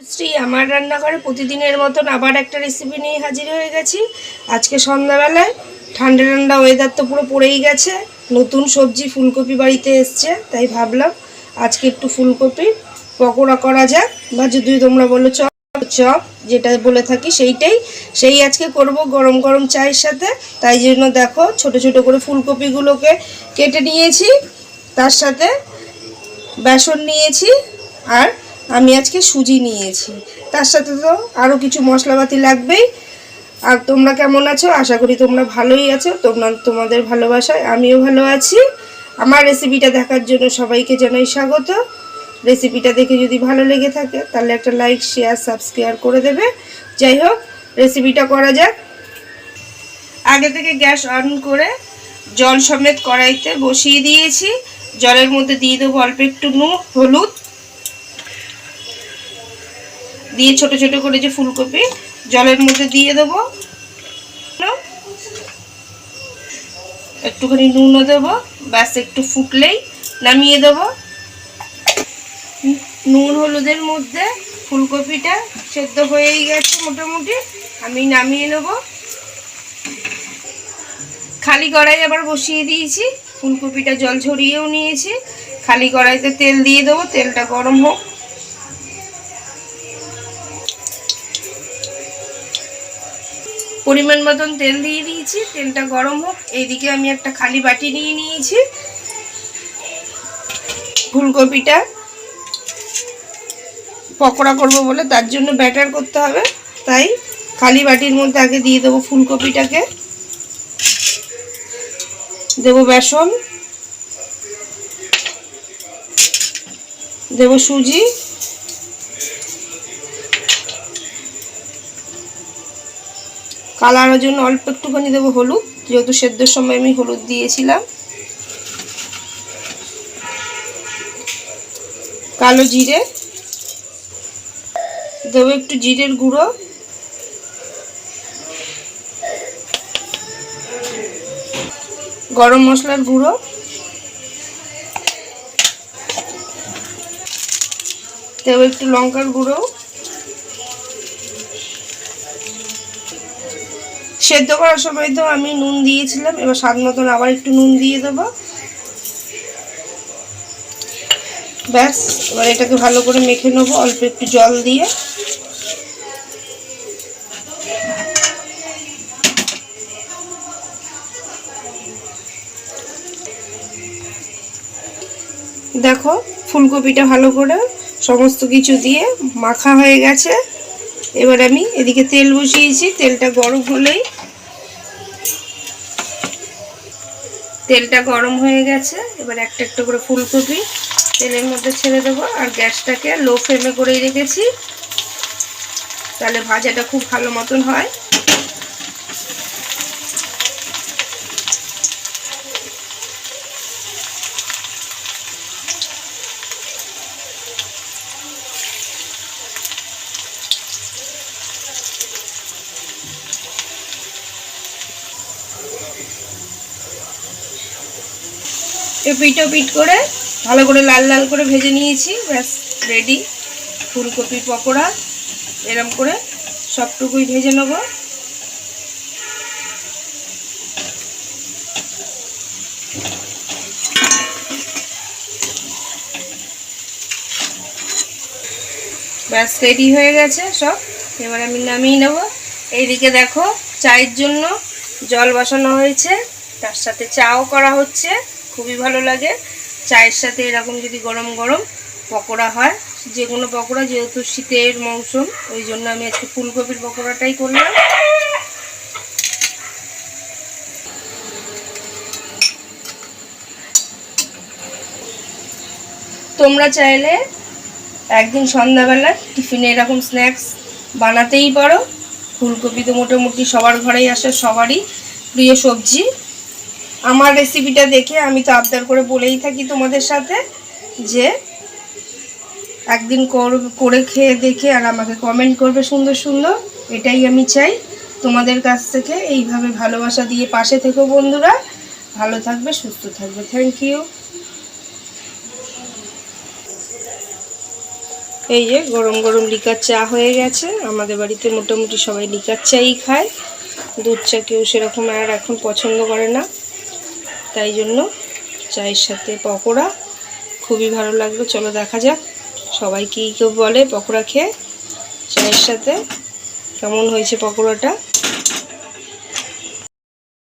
শ্রী আমার রান্নাঘরে প্রতিদিনের মতন আবার একটা রেসিপি নিয়ে হাজির হয়ে গেছি। আজকে সন্ধ্যাবেলায় ঠান্ডা ঠান্ডা ওয়েদার তো পুরো পড়েই গেছে, নতুন সবজি ফুলকপি বাড়িতে এসছে, তাই ভাবলাম আজকে একটু ফুলকপি পকোড়া করা যাক। বা যদি তোমরা বলো চপ চপ যেটা বলে থাকি সেইটাই, সেই আজকে করব গরম গরম চায়ের সাথে। তাই জন্য দেখো ছোট ছোট করে ফুলকপিগুলোকে কেটে নিয়েছি, তার সাথে বেসন নিয়েছি আর আমি আজকে সুজি নিয়েছি। তার সাথে তো আরও কিছু মশলাপাতি লাগবেই। আর তোমরা কেমন আছো? আশা করি তোমরা ভালোই আছো। তোমরা তোমাদের ভালোবাসায় আমিও ভালো আছি। আমার রেসিপিটা দেখার জন্য সবাইকে জানাই স্বাগত। রেসিপিটা দেখে যদি ভালো লেগে থাকে, তাহলে একটা লাইক শেয়ার সাবস্ক্রাইব করে দেবে। যাই হোক রেসিপিটা করা যাক। আগে থেকে গ্যাস অন করে জল সমেত কড়াইতে বসিয়ে দিয়েছি। জলের মধ্যে দিয়ে দেবো অল্প একটু নুন, হলুদ। দিয়ে ছোট ছোট করে যে ফুলকপি জলের মধ্যে দিয়ে দেবো। একটুখানি নুনও দেবো, ব্যাস একটু ফুটলেই নামিয়ে দেবো। নুন হলুদের মধ্যে ফুলকপিটা সেদ্ধ হয়েই গেছে মোটামুটি, আমি নামিয়ে নেব। খালি কড়াই আবার বসিয়ে দিয়েছি, ফুলকপিটা জল ঝরিয়েও নিয়েছি। খালি কড়াইতে তেল দিয়ে দেবো, তেলটা গরম হোক। পরিমাণ মতন তেল দিয়ে দিয়েছি, তেলটা গরম হোক। এইদিকে আমি একটা খালি বাটি নিয়ে নিয়েছি। ফুলকপিটা পকোড়া করব বলে তার জন্য ব্যাটার করতে হবে। তাই খালি বাটির মধ্যে আগে দিয়ে দেবো ফুলকপিটাকে। দেবো বেসন। দেবো সুজি। কালারের জন্য অল্প একটুখানি দেবো হলুদ, যেহেতু সেদ্ধর সময় আমি হলুদ দিয়েছিলাম। কালো জিরে, দেবো একটু জিরের গুঁড়ো। গরম মশলার গুঁড়ো। দেবো একটু লঙ্কার গুঁড়ো। সেদ্ধ করার সময় তো আমি নুন দিয়েছিলাম, এবার স্বাদ মতন আবার একটু নুন দিয়ে দেবো। ব্যাস, এবার এটাকে ভালো করে মেখে নেব, অল্প একটু জল দিয়ে। দেখো, ফুলকপিটা ভালো করে সমস্ত কিছু দিয়ে মাখা হয়ে গেছে। এবার আমি এদিকে তেল বসিয়েছি, তেলটা গরম হলেই তেলটা গরম হয়ে গেছে, এবার একটা একটা করে ফুলকপি তেলের মধ্যে ছেড়ে দেবো, আর গ্যাসটাকে লো ফ্লেমে করেই রেখেছি, তাহলে ভাজাটা খুব ভালো মতন হয়। পিঠো পিট করে ভালো করে লাল লাল করে ভেজে নিয়েছি, ব্যাস রেডি ফুলকপি পকোড়া, এরম করে সবটুকুই ভেজে নেব। ব্যাস রেডি হয়ে গেছে সব। এবার আমি নামিয়ে নেব। এইদিকে দেখো, চায়ের জন্য জল বসানো হয়েছে, তার সাথে চাও করা হচ্ছে। খুবই ভালো লাগে। চায়ের সাথে এরকম যদি গরম গরম পকোড়া হয় যে কোনো পকোড়া, যেহেতু শীতের মৌসুম, ওই জন্য আমি আজকে ফুলকপির পকোড়াটাই করলাম। তোমরা চাইলে একদিন সন্ধ্যাবেলা টিফিনে এরকম স্ন্যাক্স বানাতেই পারো। ফুলকপি তো মোটামুটি সবার ঘরেই আসে, সবারই প্রিয় সবজি। আমার রেসিপিটা দেখে আমি তো আবদার করে বলেই থাকি তোমাদের সাথে যে একদিন করে খেয়ে দেখে আর আমাকে কমেন্ট করবে সুন্দর সুন্দর, এটাই আমি চাই। তোমাদের কাছ থেকে এইভাবে ভালোবাসা দিয়ে পাশে থেকো বন্ধুরা। ভালো থাকবে, সুস্থ থাকবে। থ্যাংক ইউ এই যে গরম গরম লিকার চা হয়ে গেছে। আমাদের বাড়িতে মোটামুটি সবাই লিকার চাই খায়। দুধ চা কেউ সেরকম আর এখন পছন্দ করে না। তাই জন্য চায়ের সাথে পকোড়া খুবই ভালো লাগল। চলো দেখা যাক। সবাই কী কেউ বলে পকোড়া খেয়ে? চায়ের সাথে কেমন হয়েছে পকোড়াটা?